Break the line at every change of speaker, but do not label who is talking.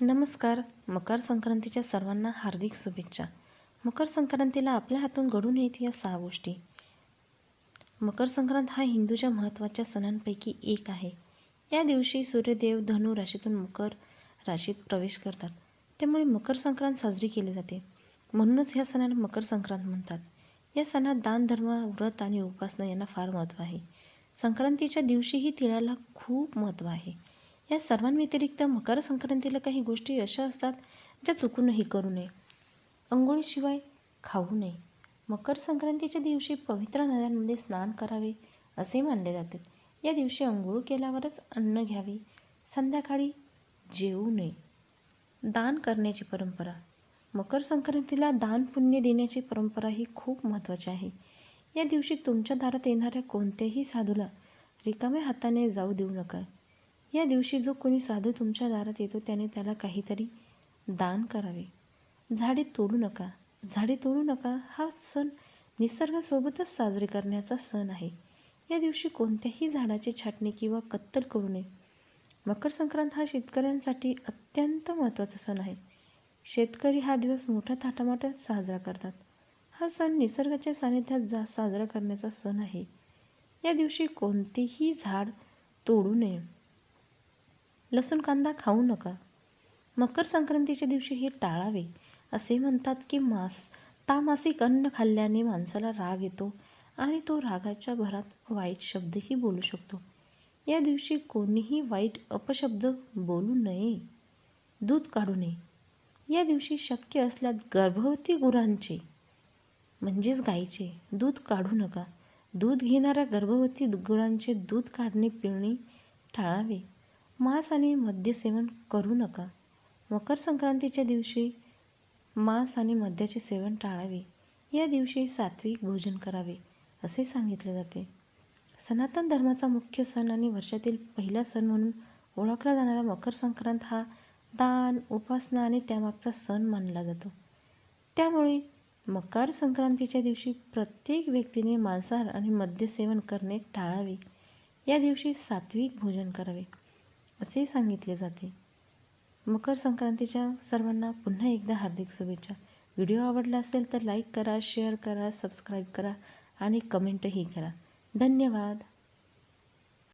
नमस्कार. मकर संक्रांतीच्या सर्वांना हार्दिक शुभेच्छा. मकर संक्रांतीला आपल्या हातून घडून येत या सहा गोष्टी. मकर संक्रांत हा हिंदूच्या महत्त्वाच्या सणांपैकी एक आहे. या दिवशी सूर्यदेव धनु राशीतून मकर राशीत प्रवेश करतात. त्यामुळे मकर संक्रांत साजरी केली जाते. म्हणूनच ह्या सणाला मकर संक्रांत म्हणतात. या सणात दान धर्म व्रत आणि उपासना यांना फार महत्त्व आहे. संक्रांतीच्या दिवशीही तिळाला खूप महत्त्व आहे. या सर्वांव्यतिरिक्त मकर संक्रांतीला काही गोष्टी अशा असतात ज्या चुकूनही करू नये. अंघोळीशिवाय खाऊ नये. मकर संक्रांतीच्या दिवशी पवित्र नद्यांमध्ये स्नान करावे असे मानले जाते. या दिवशी अंघोळ केल्यावरच अन्न घ्यावे. संध्याकाळी जेवू नये. दान करण्याची परंपरा. मकर संक्रांतीला दान पुण्य देण्याची परंपरा ही खूप महत्त्वाची आहे. या दिवशी तुमच्या दारात येणाऱ्या कोणत्याही साधूला रिकाम्या हाताने जाऊ देऊ नका. या दिवशी जो कोणी साधू तुमच्या दारात येतो त्याने त्याला काहीतरी दान करावे. झाडे तोडू नका. झाडे तोडू नका हा सण निसर्गासोबतच साजरे करण्याचा सण आहे. या दिवशी कोणत्याही झाडाची छाटणी किंवा कत्तल करू नये. मकर संक्रांत हा शेतकऱ्यांसाठी अत्यंत महत्त्वाचा सण आहे. शेतकरी हा दिवस मोठ्या थाटामाटात साजरा करतात. हा सण निसर्गाच्या सानिध्यात जा साजरा करण्याचा सण आहे. या दिवशी कोणतेही झाड तोडू नये. लसूण कांदा खाऊ नका. मकर संक्रांतीच्या दिवशी हे टाळावे असे म्हणतात की मांस तामासिक अन्न खाल्ल्याने माणसाला राग येतो आणि तो रागाच्या भरात वाईट शब्दही बोलू शकतो. या दिवशी कोणीही वाईट अपशब्द बोलू नये. दूध काढू नये. या दिवशी शक्य असल्यास गर्भवती गुरांचे म्हणजेच गाईचे दूध काढू नका. दूध घेणाऱ्या गर्भवती गुरांचे दूध काढणे पिणे टाळावे. मांस आणि मद्यसेवन करू नका. मकर संक्रांतीच्या दिवशी मांस आणि मद्याचे सेवन टाळावे. या दिवशी सात्विक भोजन करावे असे सांगितले जाते. सनातन धर्माचा मुख्य सण आणि वर्षातील पहिला सण म्हणून ओळखला जाणारा मकर संक्रांत हा दान उपासना आणि त्यामागचा सण मानला जातो. त्यामुळे मकर संक्रांतीच्या दिवशी प्रत्येक व्यक्तीने मांसाहार आणि मद्यसेवन करणे टाळावे. या दिवशी सात्विक भोजन करावे. असे सांगितले जाते. मकर संक्रांतीच्या सर्वांना पुन्हा एकदा हार्दिक शुभेच्छा. व्हिडिओ आवडला असेल तर लाईक करा शेअर करा सबस्क्राईब करा आणि कमेंटही करा. धन्यवाद.